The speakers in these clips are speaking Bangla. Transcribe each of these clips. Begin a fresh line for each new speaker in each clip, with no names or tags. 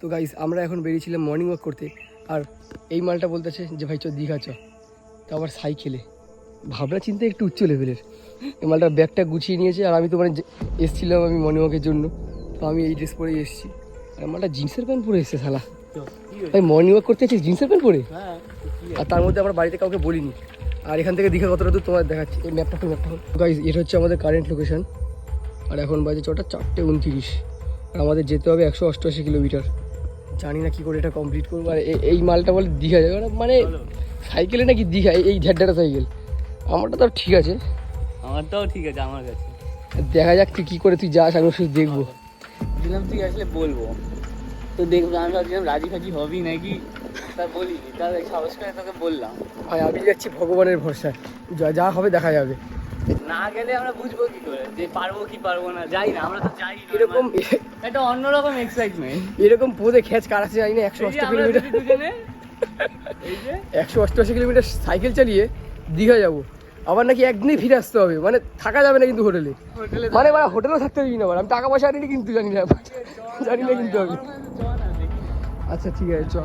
তো গাইস আমরা এখন বেরিয়েছিলাম মর্নিং ওয়াক করতে, আর এই মালটা বলতেছে যে, ভাই চ দীঘা চ তো আবার সাইকেলে ভাবনা চিন্তা একটু উচ্চ লেভেলের এই মালটার ব্যাগটা গুছিয়ে নিয়েছে, আর আমি তো মানে এসছিলাম আমি মর্নিং ওয়াকের জন্য। তো আমি এই ড্রেস পরে এসেছি। আর মালটা জিন্সের প্যান্ট পরে এসছে, শালা। ভাই মর্নিং ওয়াক করতে আছিস জিন্সের প্যান্ট পরে? আর তার মধ্যে আমরা বাড়িতে কাউকে বলিনি। আর এখান থেকে দীঘা কতটা দূর তোমার দেখাচ্ছি। এই ম্যাপটা তো ম্যাপটা গাইজ এটা হচ্ছে আমাদের কারেন্ট লোকেশন আর এখন বাজে ছটা, চারটে উনতিরিশ। আর আমাদের যেতে হবে একশো অষ্টআশি কিলোমিটার জানি না কি করে এটা কমপ্লিট করব। আর এই মালটা বলে দীঘা যাবে। মানে সাইকেলে নাকি দীঘা এই- এই সাইকেল আমারটা তো ঠিক আছে।
আমারটাও ঠিক আছে আমার কাছে।
দেখা যাক তুই কী করে তুই যাস আমি শুধু দেখব।
দিলাম তুই আসলে বলব। তো দেখব আমি ভাবছিলাম রাজি ফাজি হবি নাকি? তা বলিনি। তার সাহস করে তোকে বললাম।
ভাই আমি যাচ্ছি ভগবানের ভরসায়। যা যা হবে দেখা যাবে।
না গেলে আমরা বুঝব কি করে যে পারব কি পারব না যাই না আমরা তো যাই
এরকম
একটা অন্যরকম এক্সাইটমেন্ট
এরকম পদে খেঁচ না একশো অষ্ট কিলোমিটার।
দুজনে এই যে।
একশো অষ্টআশি কিলোমিটার সাইকেল চালিয়ে দীঘা যাব। আবার নাকি একদিনই ফিরে আসতে হবে মানে থাকা যাবে না কিন্তু হোটেলে।
হোটেলে
মানে মানে হোটেলেও থাকতে পারবি না আবার আমি টাকা পয়সা আনিনি কিন্তু জানি না জানি না কিন্তু আমি। আচ্ছা ঠিক আছে চ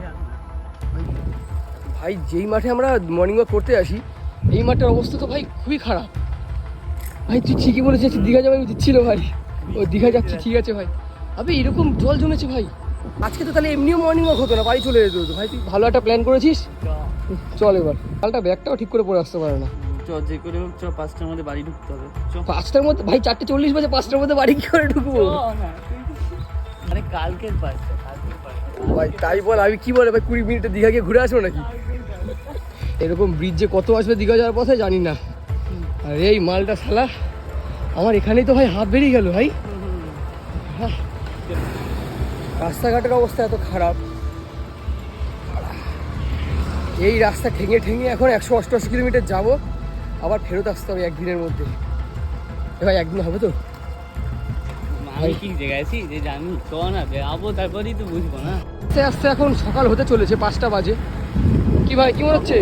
ভাই যেই মাঠে আমরা মর্নিং ওয়াক করতে আসি এই মাঠের অবস্থা তো ভাই খুবই খারাপ। ভাই তুই ঠিকই বলেছিস দীঘা যাবে আমি দিচ্ছিল ভাই। ও দীঘা যাচ্ছি ঠিক আছে ভাই। আবে এরকম জল জমেছে ভাই। আজকে তো তাহলে এমনিও মর্নিং ওয়াক হতো না বাড়ি চলে যেত হতো ভাই তুই ভালো একটা প্ল্যান করেছিস? চল এবার। কালটা ব্যাগটাও ঠিক করে পরে আসতে পারে না।
চ যে করে হোক চ পাঁচটার মধ্যে বাড়ি ঢুকতে হবে।
পাঁচটার মধ্যে ভাই চারটে চল্লিশ বাজে পাঁচটার মধ্যে বাড়ি কি করে ঢুকবো?
আরে কালকের পাঁচটা
ভাই তাই বল আমি কি বলে ভাই কুড়ি মিনিটে দীঘা গিয়ে ঘুরে আসব নাকি? এরকম ব্রিজ যে কত আসবে দীঘা যাওয়ার পথে জানি না। আর এই মালটা শালা আমার এখানেই তো ভাই হাত বেরিয়ে গেল ভাই। রাস্তাঘাটের অবস্থা এত খারাপ। এই রাস্তা ঠেঙে ঠেঙে এখন একশো অষ্টআশি কিলোমিটার যাব আবার ফেরত আসতে হবে একদিনের মধ্যে। ভাই একদিন হবে তো?
আমি কি জায়গায় আছি? যে জানি চ না বেরাবো তারপরেই তো বুঝব না।
আস্তে আস্তে এখন সকাল হতে চলেছে পাঁচটা বাজে। কি ভাই কি মনে হচ্ছে?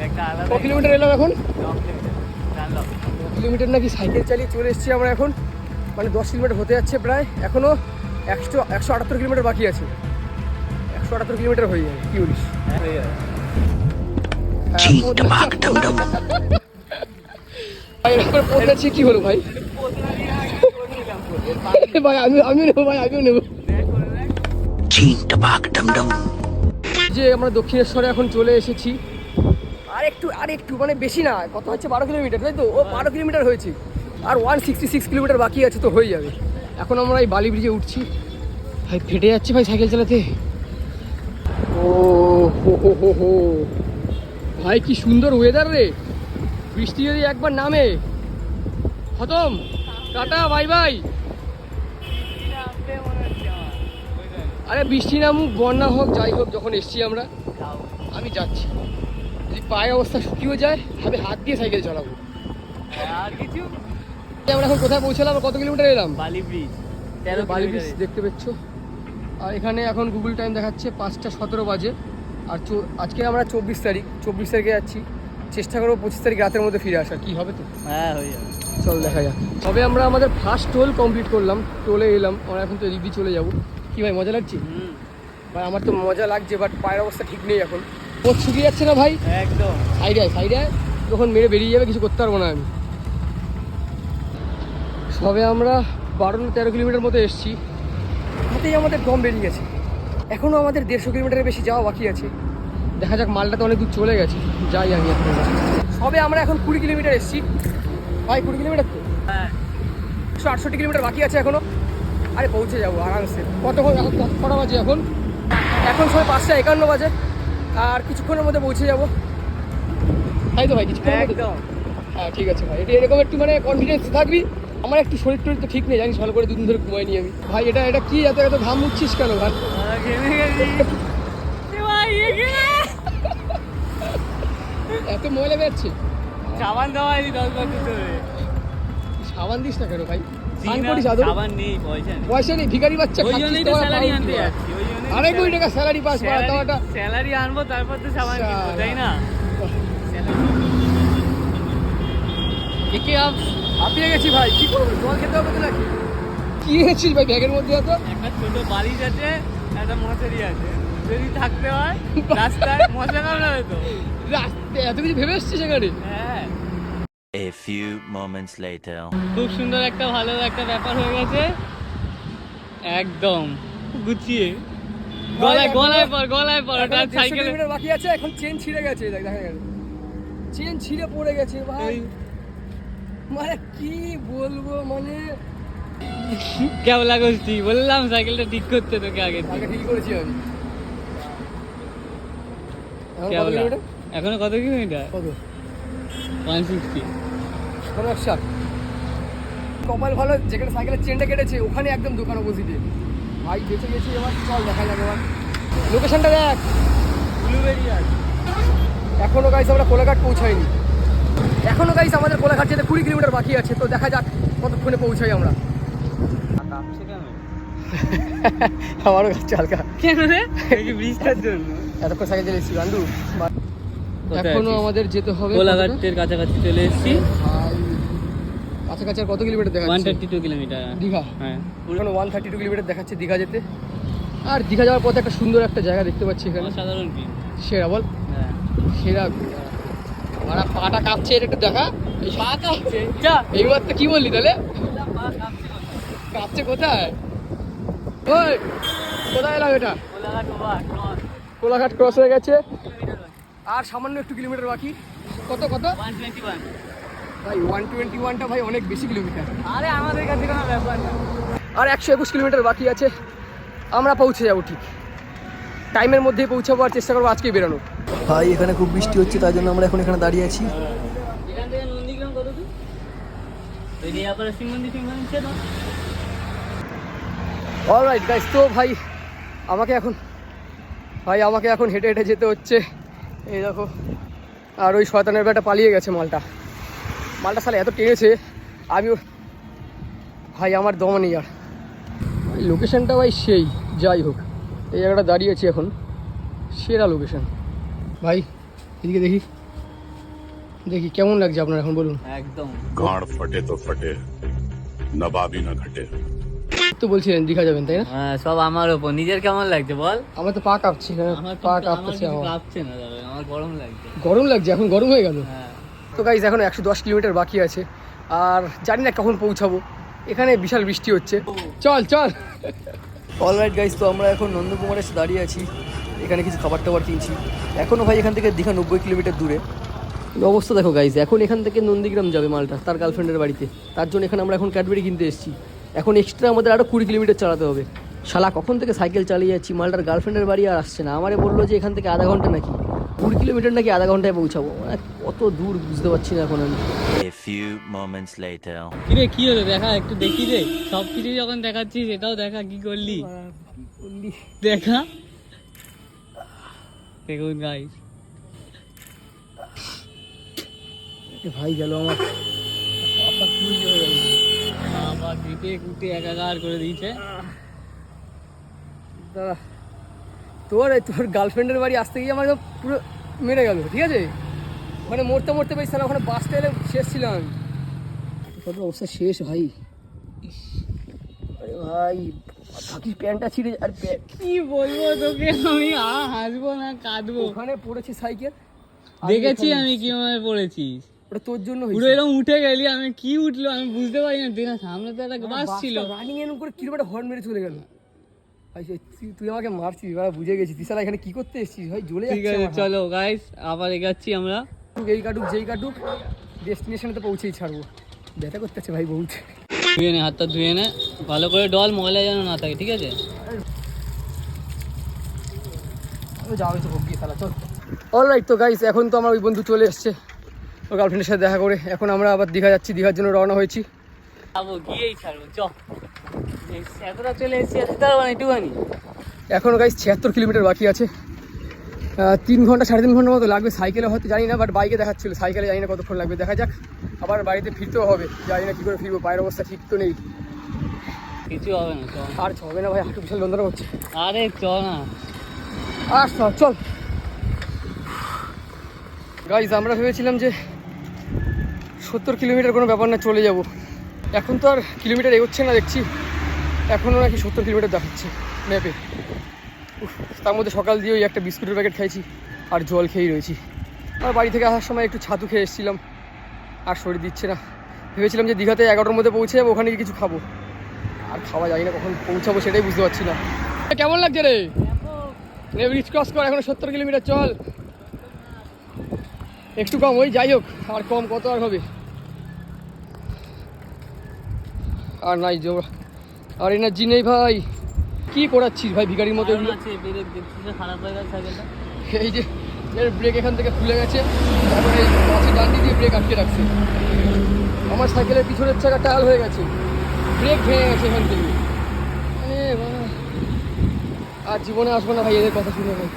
ক কিলোমিটার এলাম এখন? ক কিলোমিটার। নাকি সাইকেল চালিয়ে চলে এসেছি আমরা এখন। মানে দশ কিলোমিটার হতে যাচ্ছে প্রায়। এখনও একশো একশো আটাত্তর কিলোমিটার বাকি আছে। একশো আটাত্তর কিলোমিটার হয়ে যাবে কি বলিস?
হয়ে
ভাই এরকম করে পৌঁছাচ্ছি কি হলো ভাই? ভাই আমি আমিও নেব ভাই আমিও নেব। যে আমরা দক্ষিণেশ্বরে এখন চলে এসেছি। আর একটু আর একটু মানে বেশি না, কত হচ্ছে বারো কিলোমিটার, তাই তো? ও বারো কিলোমিটার হয়েছে। আর ওয়ান সিক্সটি সিক্স কিলোমিটার বাকি আছে তো, হয়ে যাবে। এখন আমরা এই বালি ব্রিজে উঠছি। ভাই, ফেটে যাচ্ছে ভাই সাইকেল চালাতে। ও, হো হো হো হো। ভাই, কি সুন্দর ওয়েদার রে। বৃষ্টি যদি একবার নামে। খতম। Tata, bye bye. আরে বৃষ্টি নামুক, বন্যা হোক, যাই হোক, যখন এসছি আমরা, আমি যাচ্ছি। পায়ের অবস্থা শুকিয়ে যায় আমি হাত দিয়ে সাইকেল চালাবো।
আর কিছু?
আমরা এখন কোথায় পৌঁছালাম? কত কিলোমিটার এলাম?
বালি ব্রিজ তেরো
বালি ব্রিজ দেখতে পাচ্ছ আর এখানে এখন গুগল টাইম দেখাচ্ছে পাঁচটা সতেরো বাজে। আর আজকে আমরা চব্বিশ তারিখ চব্বিশ তারিখে যাচ্ছি। চেষ্টা করব পঁচিশ তারিখ রাতের মধ্যে ফিরে আসা কি হবে তো?
হ্যাঁ হয়ে যাবে।
চল দেখা যাক। তবে আমরা আমাদের ফার্স্ট টোল কমপ্লিট করলাম। টোলে এলাম। আমরা এখন তো দিয়ে চলে যাব। কি ভাই মজা লাগছে? ভাই আমার তো মজা লাগছে বাট পায়ের অবস্থা ঠিক নেই এখন। ও শুকিয়ে যাচ্ছে না ভাই?
একদম।
সাইডে সাইডে আয়। তখন মেরে বেরিয়ে যাবে কিছু করতে পারব না আমি। সবে আমরা বারো তেরো কিলোমিটার মতো এসেছি। হাতেই আমাদের দম বেরিয়ে গেছে। এখনও আমাদের দেড়শো কিলোমিটারের বেশি যাওয়া বাকি আছে। দেখা যাক মালটা তো অনেক দূর চলে গেছে। যাই আমি এখন। সবে আমরা এখন কুড়ি কিলোমিটার এসেছি। ভাই কুড়ি কিলোমিটার তো?
হ্যাঁ।
একশো আটষট্টি কিলোমিটার বাকি আছে এখনও। আরে পৌঁছে যাব আরামসে। কতক্ষণ এখন কটা বাজে এখন? এখন সময় পাঁচটা একান্ন বাজে। আর কিছুক্ষণের মধ্যে পৌঁছে যাব। তাই তো ভাই মধ্যে?
একদম।
হ্যাঁ ঠিক আছে ভাই। এটা এরকম একটু মানে কনফিডেন্স থাকবি। আমার একটু শরীর টরীর তো ঠিক নেই জানিস ভালো করে দুদিন ধরে ঘুমাইনি আমি। ভাই এটা এটা কি এত এত ঘাম উঠছিস কেন ভাই? এত ময়লা বেরোচ্ছে?
সাবান দেওয়া দশ বছর
সাবান দিস না কেন ভাই?
না, সাবান নেই পয়সা নেই।
পয়সা নেই ভিখারি বাচ্চা
ওই জন্যই
তো
স্যালারি আনতে যাচ্ছি
আড়াই কোটি টাকা স্যালারি পাস করা তাও একটা
স্যালারি আনব তারপর তো সাবান কিনবো তাই না?
একে আপ হাঁপিয়ে গেছি ভাই? কি করব? জল খেতে হবে তো নাকি? কি এনেছিস ভাই ব্যাগের মধ্যে এত?
একটা ছোট বালিশ আছে একটা মশারি আছে। যদি থাকতে হয় রাস্তায় মশা কামড়াবে তো।
রাস্তায় এত কিছু ভেবে এসছিস সেখানে
হ্যাঁ।
A few moments later.
খুব সুন্দর একটা ভালো একটা ব্যাপার হয়ে গেছে। একদম। গুছিয়ে। গলায় গলায় পর গলায় পর ওটা সাইকেলে।
বাকি আছে এখন চেন ছিঁড়ে গেছে দেখ দেখা গেছে চেন ছিঁড়ে পড়ে গেছে ভাই। মানে কি বলব মানে
কেমন লাগছি বললাম সাইকেলটা ঠিক করতে তোকে আগে
ঠিক করেছি আমি। এখন কত কিলোমিটার?
এখনও কত ওয়ান সিক্সটি
কপাল ভালো যেখানে সাইকেলের চেনটা কেটেছে ওখানে একদম দোকান অপোজিটে ভাই বেঁচে গেছি এবার চল দেখা যাবে এবার। লোকেশনটা দেখ। এখনও গাইস আমরা কোলাঘাট পৌঁছাইনি। এখনও গাইস আমাদের কোলাঘাট যেতে কুড়ি কিলোমিটার বাকি আছে তো দেখা যাক কতক্ষণে পৌঁছাই আমরা। আমারও কাছে হালকা
কেন রে? বৃষ্টির জন্য।
এতক্ষণ সাইকেল চালিয়ে এসেছি গান্ডু
এখনও
আমাদের যেতে হবে
কোলাঘাটের কাছাকাছি চলে এসেছি।
ভাই, কাছাকাছি আর কত কিলোমিটার
ওয়ান
দেখাচ্ছে
থার্টি টু কিলোমিটার
দীঘা।
হ্যাঁ।
পুরো ওয়ান থার্টি টু কিলোমিটার দেখাচ্ছে দীঘা যেতে। আর দীঘা যাওয়ার পথে একটা সুন্দর একটা জায়গা দেখতে পাচ্ছি এখানে।
অসাধারণ কি
সেরা বল।
হ্যাঁ।
সেরা মারা পাটা কাঁপছে এটা একটু দেখা।
পা কাঁপছে।
এইবার তো কি বললি তাহলে?
কাঁপছে
কোথায়? ওই কোথায় এলাম এটা?
কোলাঘাট
কোলাঘাট ক্রস হয়ে গেছে। আর সামান্য একটু কিলোমিটার বাকি। কত কত?
ওয়ান টোয়েন্টি ওয়ান
ভাই ওয়ান টোয়েন্টি ওয়ানটা ভাই অনেক বেশি কিলোমিটার
আরে আমাদের কাছে কোনো ব্যাপার না।
আর একশো একুশ কিলোমিটার বাকি আছে। আমরা পৌঁছে যাব ঠিক। টাইমের মধ্যেই পৌঁছাবো আর চেষ্টা করব আজকেই বেরোনো। ভাই এখানে খুব বৃষ্টি হচ্ছে তাই জন্য আমরা এখন এখানে দাঁড়িয়ে আছি। অলরাইট গাইস তো ভাই আমাকে এখন ভাই আমাকে এখন হেঁটে হেঁটে যেতে হচ্ছে। এই দেখো আর ওই শয়তানের বেটা পালিয়ে গেছে মালটা। মালটা সালে এত টেনেছে আমি ভাই আমার দম নেই আর। ভাই লোকেশানটা ভাই সেই যাই হোক। এই জায়গাটা দাঁড়িয়ে আছি এখন। সেরা লোকেশান ভাই এদিকে দেখি। দেখি কেমন লাগছে আপনার এখন বলুন।
একদম।
ফটে তো ফটে নবাবি না ঘটে।
তো বলছিলেন দীঘা যাবেন তাই না?
হ্যাঁ সব আমার উপর নিজের কেমন লাগছে বল?
আমার তো পা কাঁপছে হ্যাঁ পা
কাঁপছে আমার গরম লাগছে।
গরম লাগছে এখন গরম হয়ে গেল?
হ্যাঁ।
তো গাইজ এখন একশো দশ কিলোমিটার বাকি আছে। আর জানি না কখন পৌঁছাবো। এখানে বিশাল বৃষ্টি হচ্ছে। চল চল। অলরাইট গাইজ তো আমরা এখন নন্দকুমারে এসে দাঁড়িয়ে আছি। এখানে কিছু খাবার টাবার কিনছি। এখনও ভাই এখান থেকে দীঘা নব্বই কিলোমিটার দূরে। অবস্থা দেখো গাইজ এখন এখান থেকে নন্দীগ্রাম যাবে মালটা তার গার্লফ্রেন্ডের বাড়িতে। তার জন্য এখানে আমরা এখন ক্যাডবেরি কিনতে এসেছি। এখন এক্সট্রা আমাদের আরও কুড়ি কিলোমিটার চালাতে হবে। শালা কখন থেকে সাইকেল চালিয়ে যাচ্ছি? মালটার গার্লফ্রেন্ডের বাড়ি আর আসছে না। আমারে বলল যে এখান থেকে আধা ঘণ্টা নাকি। কুড়ি কিলোমিটার নাকি আধা ঘন্টায় পৌঁছাবো। মানে কত দূর বুঝতে পারছি না এখন আমি।
A few moments later.
কিরে কি হলো? দেখা একটু দেখি রে। সব কিছু যখন দেখাচ্ছিস এটাও দেখা কি করলি? দেখা। দেখুন গাইস
ভাই গেল আমার।
কেটে কুটে একাকার করে দিয়েছে।
দাদা তোর তোর গার্লফ্রেন্ডের বাড়ি আসতে গিয়ে আমার পুরো মেরে গেল ঠিক আছে? মানে মরতে মরতে পেয়েছি তাহলে ওখানে বাসটা এলে শেষ ছিলাম। আমি অবস্থা শেষ ভাই। আরে ভাই থাকিস প্যান্টটা ছিঁড়ে আর
কি বলব তোকে? আমি আ হাসবো না কাঁদবো।
ওখানে পড়েছি সাইকেল।
দেখেছি আমি কীভাবে পড়েছিস।
ওটা তোর জন্য
পুরো এরকম উঠে গেলি আমি কি উঠল আমি বুঝতে পারি না দিনা সামনে তো একটা বাস ছিল।
রানিং এরকম করে কীরকম একটা হর্ন মেরে চলে গেল। তুই- আমাকে মারছিস এবার বুঝে গেছিস তুই এখানে কি করতে এসেছিস? ভাই জ্বলে
ঠিক আছে চলো গাইস আবার এগাচ্ছি আমরা।
এই কাটুক যেই কাটুক ডেস্টিনেশনে তো পৌঁছেই ছাড়বো। ব্যথা করতেছে ভাই বহুত।
ধুয়ে নে হাতটা ধুয়ে নে। ভালো করে ডল ময়লা যেন না থাকে ঠিক আছে?
যাওয়া হয়েছে ভোগ গিয়ে তালা চল। অলরাইট তো গাইস এখন তো আমার ওই বন্ধু চলে এসছে। ওর গার্লফ্রেন্ডের সাথে দেখা করে এখন আমরা আবার দীঘা যাচ্ছি দীঘার জন্য রওনা হয়েছি।
যাব গিয়েই ছাড়বো চ। এতটা চলে এসেছি এতটা মানে একটুখানি।
এখনও গাইস ছিয়াত্তর কিলোমিটার বাকি আছে। তিন ঘণ্টা সাড়ে তিন ঘণ্টার মতো লাগবে সাইকেলে হয়তো জানি না বাট বাইকে দেখাচ্ছিল। সাইকেলে জানি না কতক্ষণ লাগবে দেখা যাক। আবার বাড়িতে ফিরতেও হবে জানি না কী করে ফিরবো পায়ের অবস্থা ঠিক তো নেই।
কিছু হবে না
আর হবে না ভাই হাঁটু বিশাল যন্ত্রণা করছে
আরে চ না।
আর চল। গাইজ আমরা ভেবেছিলাম যে সত্তর কিলোমিটার কোনো ব্যাপার না চলে যাব। এখন তো আর কিলোমিটার এগোচ্ছে না দেখছি। এখনও নাকি সত্তর কিলোমিটার দেখাচ্ছে ম্যাপে। তার মধ্যে সকাল দিয়ে ওই একটা বিস্কুটের প্যাকেট খাইছি আর জল খেয়েই রয়েছি। আর বাড়ি থেকে আসার সময় একটু ছাতু খেয়ে এসেছিলাম, আর শরীর দিচ্ছে না। ভেবেছিলাম যে দীঘাতে এগারোটার মধ্যে পৌঁছে যাব, ওখানে কিছু খাব। আর খাওয়া যায় না, কখন পৌঁছাবো সেটাই বুঝতে পারছি না। কেমন লাগছে রে? ব্রিজ ক্রস কর, এখন সত্তর কিলোমিটার, চল। একটু কম, ওই যাই হোক, আর কম কত আর হবে? আর নাই জো আর এনার্জি নেই ভাই কি করাচ্ছিস ভাই ভিখারির মতো এগুলো? এই যে এর ব্রেক এখান থেকে খুলে গেছে তারপরে এই মাছের ডান্ডি দিয়ে ব্রেক আটকে রাখছে। আমার সাইকেলের পিছনের চাকা টাল হয়ে গেছে। ব্রেক ভেঙে গেছে এখান থেকে। আর জীবনে আসব না ভাই এদের কথা শুনে ভাই।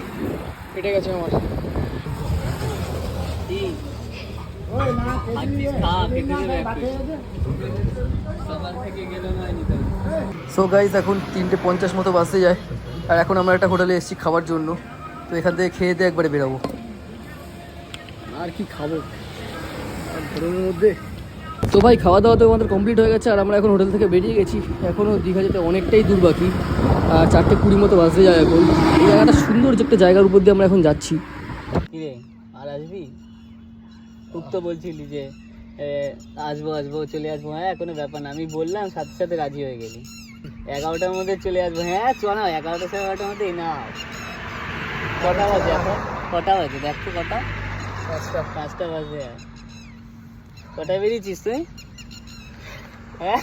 কেটে গেছে আমার
সকাল থেকে গেলে হয়নি তো
সো গাইজ এখন তিনটে পঞ্চাশ মতো বাসে যায়। আর এখন আমরা একটা হোটেলে এসেছি খাবার জন্য। তো এখান থেকে খেয়ে দিয়ে একবারে বেরাবো। আর কি খাব? মধ্যে? তো ভাই খাওয়া দাওয়া তো আমাদের কমপ্লিট হয়ে গেছে। আর আমরা এখন হোটেল থেকে বেরিয়ে গেছি। এখনও দীঘা যেতে অনেকটাই দূর বাকি। আর চারটে কুড়ি মতো বাসে যায় এখন। এই জায়গাটা সুন্দর যে একটা জায়গার উপর দিয়ে আমরা এখন যাচ্ছি।
আর আসবি? খুব তো বলছিলি যে আসব আসব চলে আসব। হ্যাঁ কোনো ব্যাপার না। আমি বললাম সাথে সাথে রাজি হয়ে গেলি। এগারোটার মধ্যে চলে আসব। হ্যাঁ চ না এগারোটা সাড়ে এগারোটার মধ্যে না। কটা বাজে এখন? কটা বাজে? দেখ তো কটা।
আচ্ছা
পাঁচটা বাজে। কটায় বেরিয়েছিস তুই? হ্যাঁ?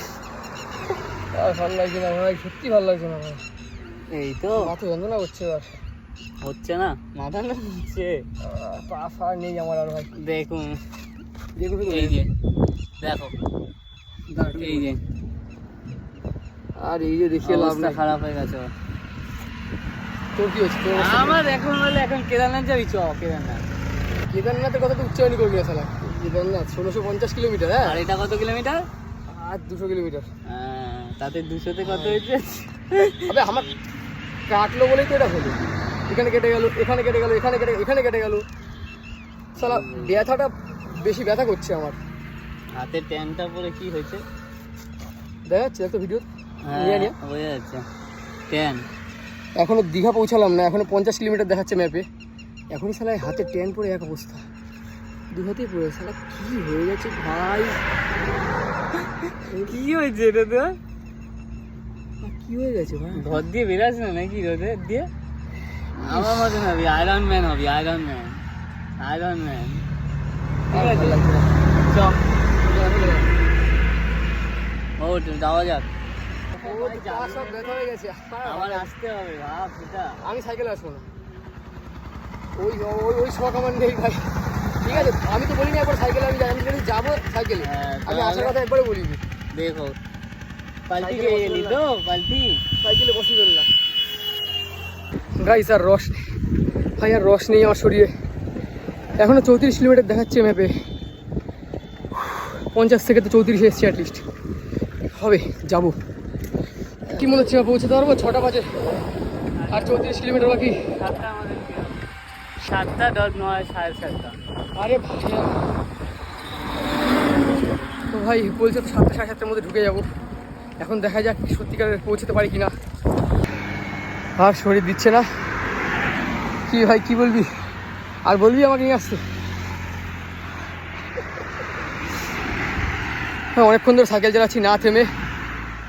ভালো লাগছে না ভাই সত্যি ভালো লাগছে না ভাই
এই তো।
মাথা যন্ত্রণা করছে এবার।
হচ্ছে না? মাথা না হচ্ছে।
পা ফা নেই আমার আর ভাই।
দেখুন।
দেখো শুধু
এই যে দেখো। এই যে।
আর এই যে দেখিয়ে লাভ
অবস্থা
নাই।
খারাপ হয়ে গেছে
তোর কি হচ্ছে?
আমার এখন হলে এখন কেদারনাথ যাবি? চ কেদারনাথ।
কেদারনাথের কথা তো উচ্চারণই করবি আসলে কেদারনাথ ষোলোশো পঞ্চাশ কিলোমিটার হ্যাঁ?
আর এটা কত কিলোমিটার?
আর দুশো কিলোমিটার।
হ্যাঁ, তাতে দুশোতে কত হয়েছে?
আবে আমার কাটলো বলেই তো এটা হলো। এখানে কেটে গেল এখানে কেটে গেল এখানে কেটে এখানে কেটে গেল। সালা ব্যথাটা বেশি ব্যথা করছে আমার।
হাতে ট্যানটা পরে কি হয়েছে?
দেখা যাচ্ছে একটা ভিডিও
হ্যাঁ
নিয়ে নিয়ে।
বোঝা যাচ্ছে। ট্যান।
এখনও দীঘা পৌঁছালাম না এখনও পঞ্চাশ কিলোমিটার দেখাচ্ছে ম্যাপে এখনই সালা হাতে ট্রেন পরে এক অবস্থা। দীঘাতেই পড়ে সালা কি হয়ে গেছে ভাই?
কি হয়েছে এটা তো?
কি হয়ে গেছে ভাই?
ঘর দিয়ে বেরাস না নাকি রোদে? দিয়ে? আমার মতন হবি আয়রন ম্যান হবি আয়রন ম্যান আয়রন ম্যান ঠিক আছে চ ও যাওয়া যাক।
ও পা সব ব্যথা হয়ে গেছে।
আমার আসতে হবে ভাব সেটা
আমি সাইকেলে আসব না। ওই ওই ওই শখ আমার নেই ভাই। ঠিক আছে আমি তো বলিনি একবার সাইকেলে আমি যাই আমি যদি যাব সাইকেলে
হ্যাঁ,
আমি আসার কথা একবারে বলিনি।
দেখো। পাল্টি
বসে
এলি তো পাল্টি?
সাইকেলে বসে ফেললাম গাইস আর রস। ভাই আর রস নেই আমার শরীরে। এখনও চৌত্রিশ কিলোমিটার দেখাচ্ছে ম্যাপে পঞ্চাশ থেকে তো চৌত্রিশে এসছি অ্যাটলিস্ট হবে যাব। কি মনে হচ্ছে পৌঁছতে পারব ছটা বাজে। আর চৌত্রিশ কিলোমিটার বাকি।
সাতটা আমাদের সাতটা দশ নয় সাড়ে সাতটা।
আরে ভাই তো ভাই বলছে তো সাতটা সাড়ে সাতটার মধ্যে ঢুকে যাব। এখন দেখা যাক সত্যিকারের পৌঁছতে পারি কিনা। আর শরীর দিচ্ছে না। কি ভাই, কি বলবি? আর বলবি আমাকে নিয়ে আসতে? হ্যাঁ অনেকক্ষণ ধরে সাইকেল চালাচ্ছি, না থেমে।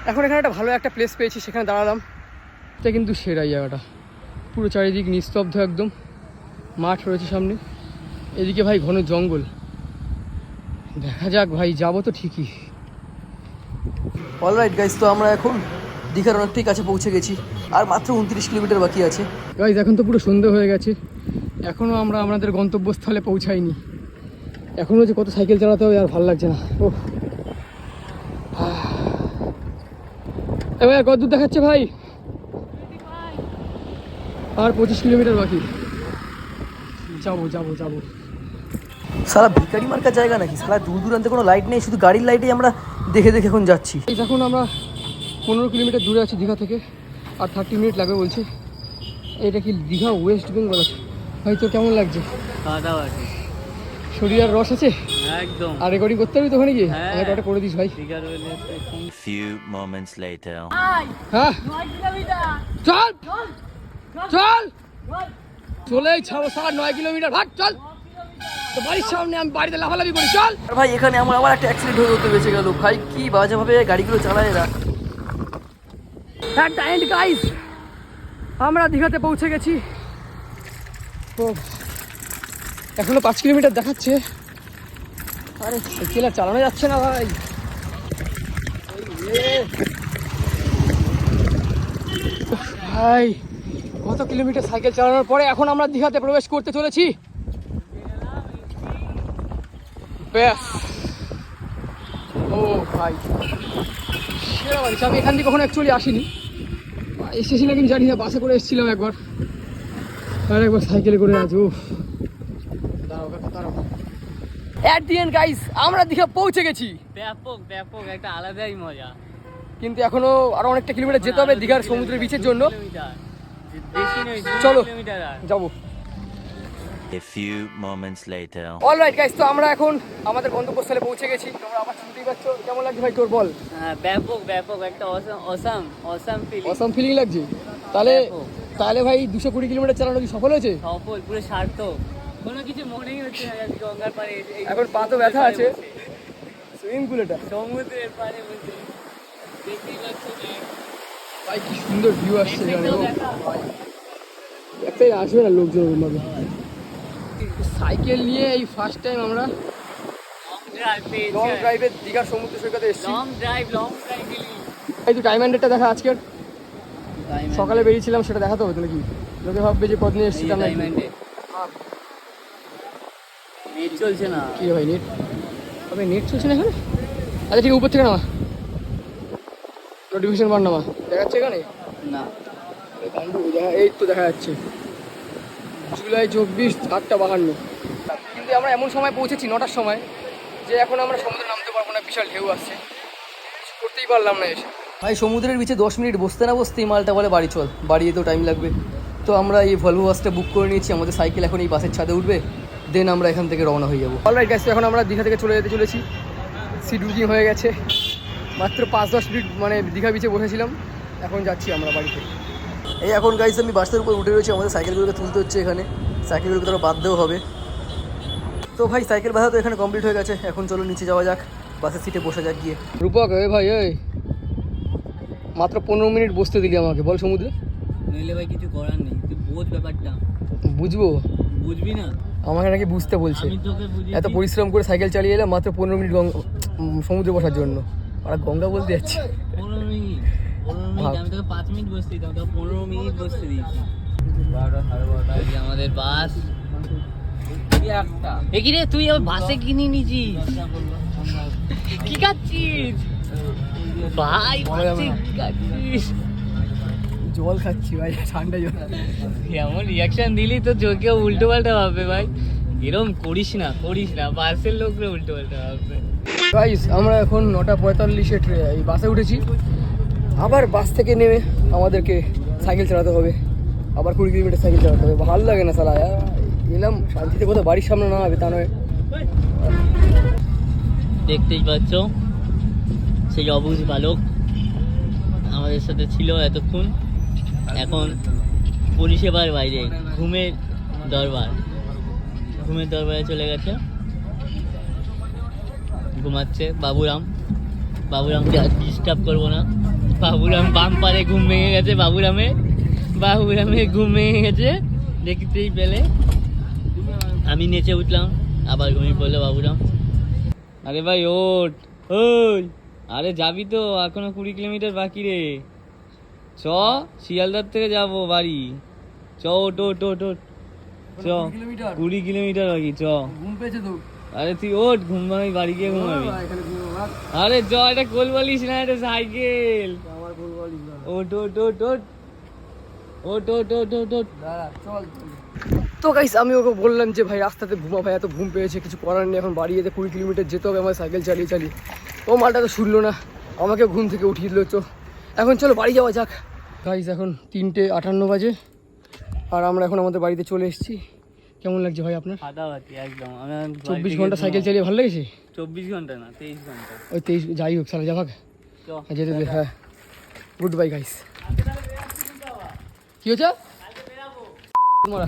এখন এখানে একটা ভালো একটা প্লেস পেয়েছি, সেখানে দাঁড়ালাম। এটা কিন্তু সেরাই জায়গাটা। পুরো চারিদিক নিস্তব্ধ একদম। মাঠ রয়েছে সামনে। এদিকে ভাই ঘন জঙ্গল। দেখা যাক ভাই, যাব তো ঠিকই। অলরাইট গাইজ তো আমরা এখন দীঘার অনেকটাই কাছে পৌঁছে গেছি। আর মাত্র উনত্রিশ কিলোমিটার বাকি আছে। গাইজ এখন তো পুরো সন্ধে হয়ে গেছে। এখনও আমরা আমাদের গন্তব্যস্থলে পৌঁছাইনি। এখনও যে কত সাইকেল চালাতে হবে আর ভালো লাগছে না। ও এবার কত দূর দেখাচ্ছে ভাই? আর পঁচিশ কিলোমিটার বাকি। যাব যাব যাব। সারা ভিকারি মার্কা জায়গা নাকি? সারা দূর দূরান্তে কোনো লাইট নেই শুধু গাড়ির লাইটেই আমরা দেখে দেখে এখন যাচ্ছি। এখন আমরা পনেরো কিলোমিটার দূরে আছি দীঘা থেকে। আর থার্টি মিনিট লাগবে বলছে। এটা কি দীঘা ওয়েস্ট বেঙ্গল আছে ভাই তোর কেমন লাগছে? শরীর আর রস আছে?
একদম।
আর রেকর্ডিং করতে হবে তো ওখানে গিয়ে?
হ্যাঁ।
আমাকে একটা করে দিস ভাই।
Few moments later.
হ্যাঁ? চল! চল। চলেই ছাবো সাত নয় কিলোমিটার। ভাগ চল! তো বাড়ির সামনে আমি বাড়িতে লাফালাফি করি চল!
আর ভাই এখানে আমার আবার একটা অ্যাক্সিডেন্ট হয়ে হতে বেঁচে গেল। ভাই কি বাজেভাবে গাড়িগুলো চালায় এরা।
অ্যাট দ্য এন্ড গাইস আমরা দীঘাতে পৌঁছে গেছি। ও, এখনও পাঁচ কিলোমিটার দেখাচ্ছে। আরে সাইকেল আর চালানো যাচ্ছে না ভাই। ভাই, কত কিলোমিটার সাইকেল চালানোর পরে এখন আমরা দীঘাতে প্রবেশ করতে চলেছি। ব্যাস। ও ভাই। সেরা আমি এখান থেকে কখনো অ্যাকচুয়ালি আসিনি। এসেছিলাম কিন্তু জানি না বাসে করে এসেছিলাম একবার। আর একবার সাইকেলে করে দাঁড়াও কাকা, অ্যাট দি এন্ড গাইস আমরা দীঘা পৌঁছে গেছি।
ব্যাপক ব্যাপক একটা আলাদাই মজা।
কিন্তু এখনও আরও অনেকটা কিলোমিটার যেতে হবে দীঘার সমুদ্রের বিচের জন্য। চলো। যাব।
A few moments later.
Alright guys তো আমরা এখন আমাদের গন্তব্যস্থলে পৌঁছে গেছি। তোমরা আবার শুনতেই পাচ্ছ। কেমন লাগছে ভাই তোর বল?
হ্যাঁ, ব্যাপক ব্যাপক একটা awesome awesome awesome feeling
awesome feeling লাগছে। তাহলে। তাহলে ভাই দুশো কুড়ি কিলোমিটার চালানো কি সফল হয়েছে?
সফল পুরো সার্থক। কোনো কিছু মনেই হচ্ছে না গঙ্গার পাড়ে
এখন পা তো ব্যথা আছে। সুইমিং পুল এটা।
সমুদ্রের পাড়ে বসে। দেখতেই পাচ্ছ
ভাই কি সুন্দর ভিউ আসছে। একটাই আসবে না লোকজন ওরকমভাবে সাইকেল নিয়ে এই ফার্স্ট টাইম আমরা লং ড্রাইভে দীঘার সমুদ্র সৈকতে এসেছি।
লং ড্রাইভ লং ড্রাইভ
এই তো হ্যান্ডেডটা দেখা আজকের। সকালে বেরিয়েছিলাম সেটা দেখাতে হবে তাহলে কি? লোকে ভাববে যে কদিন এসেছিলাম নাকি
নেট চলছে না।
কি ভাই নেট তবে নেট চলছে না এখানে? আচ্ছা ঠিক উপর থেকে নামা। নোটিফিকেশন বার নামা। দেখাচ্ছে এখানে?
না।
এই তো দেখা যাচ্ছে। জুলাই চব্বিশ, আটটা বাহান্ন। কিন্তু আমরা এমন সময় পৌঁছেছি, নটার সময়, যে এখন আমরা সমুদ্রে নামতে পারব না, বিশাল ঢেউ আসছে। করতেই পারলাম না এসে।
ভাই, সমুদ্রের বিচে দশ মিনিট বসতে না বসতেই মালটা বলে, বাড়ি চল বাড়ি যেতেও টাইম লাগবে। তো আমরা এই ভলভো বাসটা বুক করে নিয়েছি, আমাদের সাইকেল এখন এই বাসের ছাদে উঠবে। দেন আমরা এখান থেকে রওনা হয়ে যাব।
অলরাইট গাইস এখন আমরা দীঘা থেকে চলে যেতে চলেছি। সিট বুকিং হয়ে গেছে। মাত্র পাঁচ দশ মিনিট মানে দীঘা বিচে বসেছিলাম। এখন যাচ্ছি আমরা বাড়িতে।
এই এখন গাইস আমি বাসের উপর উঠে রয়েছি আমাদের সাইকেলগুলোকে তুলতে হচ্ছে এখানে। সাইকেলগুলোকে তো বাঁধতেও হবে। তো ভাই সাইকেল বাঁধা তো এখানে কমপ্লিট হয়ে গেছে। এখন চলো নিচে যাওয়া যাক বাসের সিটে বসে যাক গিয়ে।
রূপক এ ভাই এই। মাত্র পনেরো মিনিট বসতে দিলি আমাকে বল সমুদ্রে।
নইলে ভাই কিছু করার নেই তুই বোঝ ব্যাপারটা।
বুঝব?
বুঝবি না?
আমাকে নাকি বুঝতে বলছে। এত পরিশ্রম করে সাইকেল চালিয়ে এলাম মাত্র পনেরো মিনিট সমুদ্রে বসার জন্য। আর গঙ্গা বলতে যাচ্ছে
পনেরো মিনিট পনেরো মিনিট
ভাব।
আমি তোকে পাঁচ মিনিট বসতে দিতাম তোকে পনেরো মিনিট বসতে দিয়েছি বারোটা সাড়ে বারোটা। এই যে আমাদের বাস। এ কি রে তুই আবার বাসে কিনে নিছিস কি খাচ্ছিস? ভাই বাসে কি খাচ্ছিস?
জল খাচ্ছি ভাই ঠান্ডা জল।
এমন রিয়াকশন দিলি তো চোখে উল্টো পাল্টা ভাববে ভাই। এরম করিস না করিস না বাসের লোকরা উল্টো পাল্টা ভাববে।
গাইস আমরা এখন নটা পঁয়তাল্লিশে ট্রে- এই বাসে উঠেছি। আবার বাস থেকে নেমে আমাদেরকে সাইকেল চালাতে হবে। আবার কুড়ি কিলোমিটার সাইকেল চালাতে হবে। ভালো লাগে না সালা এলাম, শান্তিতে কোথাও বাড়ির সামনে না হবে, তা নয়।
দেখতেই পাচ্ছ, সেই অবুজ বালক আমাদের সাথে ছিল এতক্ষণ। এখন পরিষেবার বাইরে, ঘুমের দরবার। ঘুমের দরবারে চলে গেছে। ঘুমাচ্ছে বাবুরাম। বাবুরামকে আর ডিস্টার্ব করব না। বাবুরাম বাম পারে ঘুম ভেঙে গেছে বাবুরামে বাবুরামে ঘুম ভেঙে গেছে। দেখতেই পেলে। আমি নেচে উঠলাম আবার ঘুমিয়ে পড়ল বাবুরাম। আরে ভাই ওট ওই। আরে যাবি তো এখনও কুড়ি কিলোমিটার বাকি রে। চ শিয়ালদার থেকে যাব বাড়ি। চ ওট ওট ওট ওট চ কুড়ি কিলোমিটার? বাকি চ।
ঘুম পেয়েছে তো।
আরে তুই ওঠ ঘুমাবি বাড়ি গিয়ে ঘুমাবো। আরে চ এটা গোল বলিস না এটা সাইকেল।
আমার বলব
ওট ওট ওট ওট। ওট ওট ওট ওট ওট।
তো গাইস আমি ওকে বললাম যে ভাই রাস্তাতে ঘুমা ভাই এত ঘুম পেয়েছে কিছু করার নেই এখন বাড়ি যেতে কুড়ি কিলোমিটার যেতে হবে আমার সাইকেল চালিয়ে চালিয়ে। ও মালটা তো শুনলো না আমাকে ঘুম থেকে উঠিয়ে দিল চো। এখন চলো বাড়ি যাওয়া যাক। গাইস এখন তিনটে আটান্ন বাজে আর আমরা এখন আমাদের বাড়িতে চলে এসেছি। কেমন লাগছে ভাই আপনার?
ফাটাফাটি একদম। আমি
চব্বিশ ঘণ্টা সাইকেল চালিয়ে ভালো লেগেছে?
চব্বিশ ঘণ্টা না তেইশ ঘণ্টা।
ওই তেইশ যাই হোক সারা যাবাক।
চ
যেতে দে হ্যাঁ। গুড বাই গাইস কি হচ্ছে মারা।